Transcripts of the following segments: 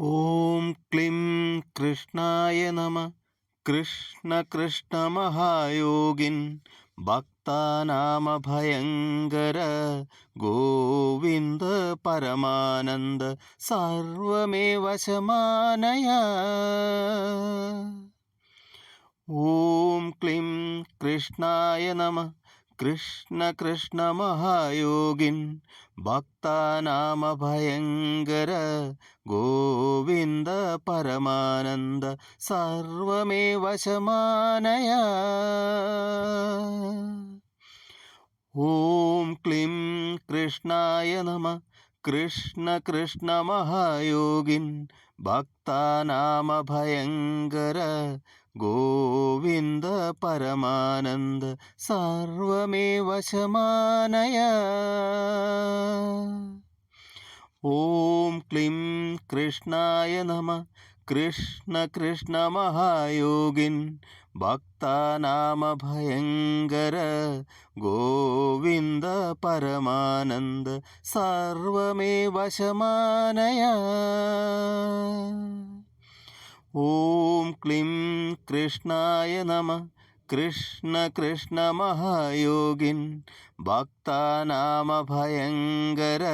ഓം ക്ലിം കൃഷ്ണായ നമ. കൃഷ്ണ കൃഷ്ണ മഹായോഗിൻ. ഭക്താനാമ ഭയങ്കര ഗോവിന്ദ പരമാനന്ദ. സർവമേവ ശമാനയ. ഓം ക്ലിം കൃഷ്ണായ നമ. കൃഷ്ണ കൃഷ്ണ മഹായോഗിൻ ഭക്താനാമ ഭയങ്കര ഗോവിന്ദ പരമാനന്ദ സർവമേ വശമാനയ. ഓം ക്ലിം കൃഷ്ണായ നമ കൃഷ്ണ കൃഷ്ണ മഹായോഗിൻ ഭക്താനാമ ഭയങ്കര ഗോവിന്ദ പരമാനന്ദ സർവമേ വശമാനയ. ഓം ക്ലിം കൃഷ്ണായ നമ. കൃഷ്ണ കൃഷ്ണ മഹായോഗിൻ. ഭക്തനാമഭയങ്കര. ഗോവിന്ദ പരമാനന്ദ സർവമേ ശമാനയ ഓം ക്ലിം കൃഷ്ണായ നമ കൃഷ്ണ കൃഷ്ണ മഹായോഗിൻ ഭക്താനാമ ഭയങ്കര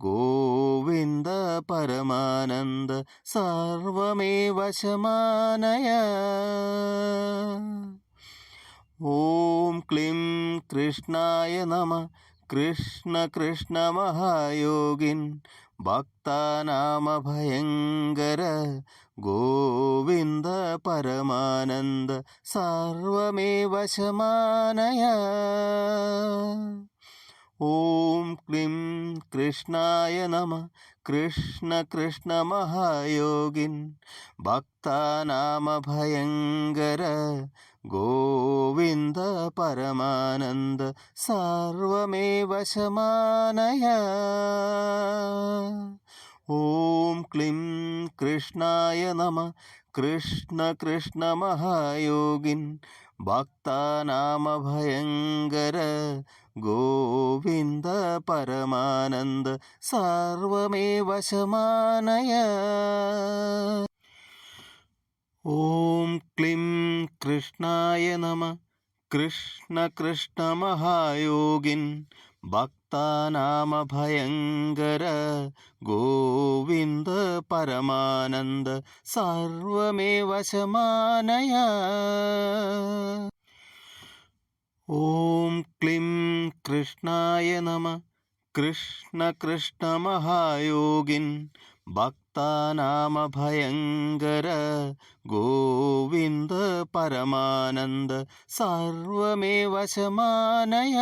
ഗോവിന്ദ പരമാനന്ദ സർവമേവ ശമാനയ ഓം ക്ലിം കൃഷ്ണായ നമ കൃഷ്ണ കൃഷ്ണ മഹായോഗിൻ ഭക്താനാമ ഭയങ്കര ഗോവിന്ദ പരമാനന്ദ സർവമേവ ശമാനയ ഓം ക്ലിം കൃഷ്ണായ നമ. കൃഷ്ണ കൃഷ്ണ മഹായോഗിൻ ഭക്താനാമ ഭയങ്കര ഗോവിന്ദ പരമാനന്ദ സർവമേവ ശമാനയ. ഓം ക്ലിം കൃഷ്ണായ നമ. കൃഷ്ണ കൃഷ്ണ മഹായോഗിൻ. ഭക്തനാമഭയങ്കര. ഗോവിന്ദ പരമാനന്ദ സർവമേവ ശമാനയ. ഓം ക്ലിം കൃഷ്ണായ നമ കൃഷ്ണ കൃഷ്ണ മഹായോഗിൻ ഭക്താനാമ ഭയങ്കര ഗോവിന്ദ പരമാനന്ദ സർവമേ വശമാനയ ഓം ക്ലിം കൃഷ്ണായ നമ കൃഷ്ണ കൃഷ്ണ മഹായോഗിൻ ഭക്താനാമ ഭയങ്കര ഗോവിന്ദ പരമാനന്ദ സർവമേവ ശമാനയ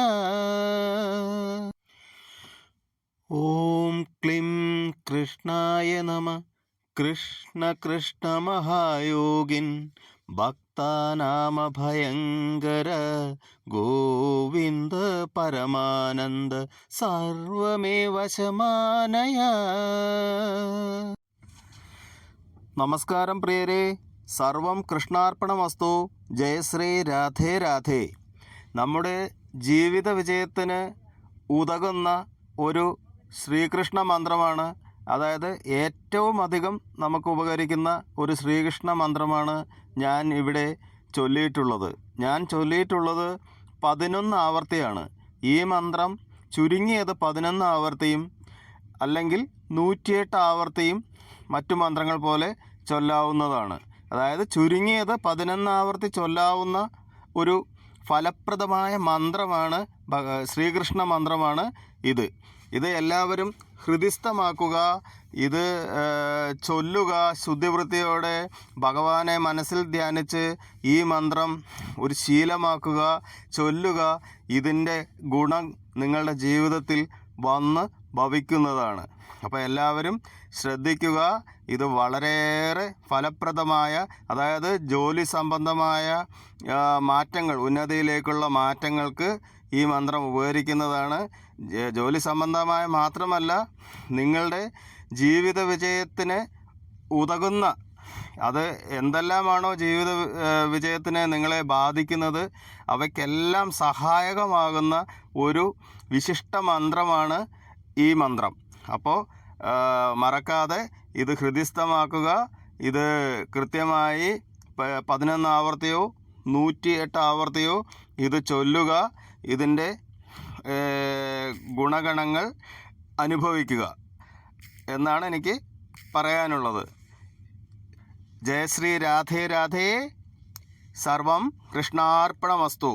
ഓം ക്ലിം കൃഷ്ണായ നമ. കൃഷ്ണ കൃഷ്ണ മഹായോഗിൻ. ഭക്താനാമ ഭയങ്കര ഗോവിന്ദ പരമാനന്ദ സർവമേ വശമാനയ. നമസ്കാരം പ്രിയരെ. സർവം കൃഷ്ണാർപ്പണമസ്തു. ജയശ്രീ രാധേ രാധേ. നമ്മുടെ ജീവിത വിജയത്തിന് ഉതകുന്ന ഒരു ശ്രീകൃഷ്ണ മന്ത്രമാണ് അതായത് ഏറ്റവും അധികം നമുക്ക് ഉപകരിക്കുന്ന ഒരു ശ്രീകൃഷ്ണ മന്ത്രമാണ് ഞാൻ ഇവിടെ ചൊല്ലിയിട്ടുള്ളത്. ഞാൻ ചൊല്ലിയിട്ടുള്ളത് പതിനൊന്ന് ആവർത്തിയാണ്. ഈ മന്ത്രം ചുരുങ്ങിയത് പതിനൊന്ന് ആവർത്തിയും അല്ലെങ്കിൽ നൂറ്റിയെട്ട് ആവർത്തിയും മറ്റു മന്ത്രങ്ങൾ പോലെ ചൊല്ലാവുന്നതാണ്. അതായത് ചുരുങ്ങിയത് പതിനൊന്ന് ആവർത്തി ചൊല്ലാവുന്ന ഒരു ഫലപ്രദമായ മന്ത്രമാണ് ശ്രീകൃഷ്ണ മന്ത്രമാണ് ഇത്. ഇത് എല്ലാവരും ഹൃദിസ്ഥമാക്കുക ഇത് ചൊല്ലുക ശുദ്ധിവൃത്തിയോടെ ഭഗവാനെ മനസ്സിൽ ധ്യാനിച്ച് ഈ മന്ത്രം ഒരു ശീലമാക്കുക ചൊല്ലുക. ഇതിന്റെ ഗുണം നിങ്ങളുടെ ജീവിതത്തിൽ വന്ന് ഭവിക്കുന്നതാണ്. അപ്പോൾ എല്ലാവരും ശ്രദ്ധിക്കുക. ഇത് വളരെയേറെ ഫലപ്രദമായ അതായത് ജോലി സംബന്ധമായ മാറ്റങ്ങൾ ഉന്നതിയിലേക്കുള്ള മാറ്റങ്ങൾക്ക് ഈ മന്ത്രം ഉപകരിക്കുന്നതാണ്. ജോലി സംബന്ധമായ മാത്രമല്ല നിങ്ങളുടെ ജീവിത വിജയത്തിന് ഉതകുന്ന അത് എന്തെല്ലാമാണോ ജീവിത വിജയത്തിന് നിങ്ങളെ ബാധിക്കുന്നത് അവയ്ക്കെല്ലാം സഹായകമാകുന്ന ഒരു വിശിഷ്ട മന്ത്രമാണ് ഈ മന്ത്രം. അപ്പോൾ മറക്കാതെ ഇത് ഹൃദിസ്ഥമാക്കുക. ഇത് കൃത്യമായി പതിനൊന്ന് ആവർത്തിയോ നൂറ്റി എട്ട് ആവർത്തിയോ ഇത് ചൊല്ലുക. ഇതിന്റെ ഗുണഗണങ്ങൾ അനുഭവിക്കുക എന്നാണ് എനിക്ക് പറയാനുള്ളത്. ജയശ്രീ രാധേ രാധേ. സർവം കൃഷ്ണാർപ്പണമസ്തു.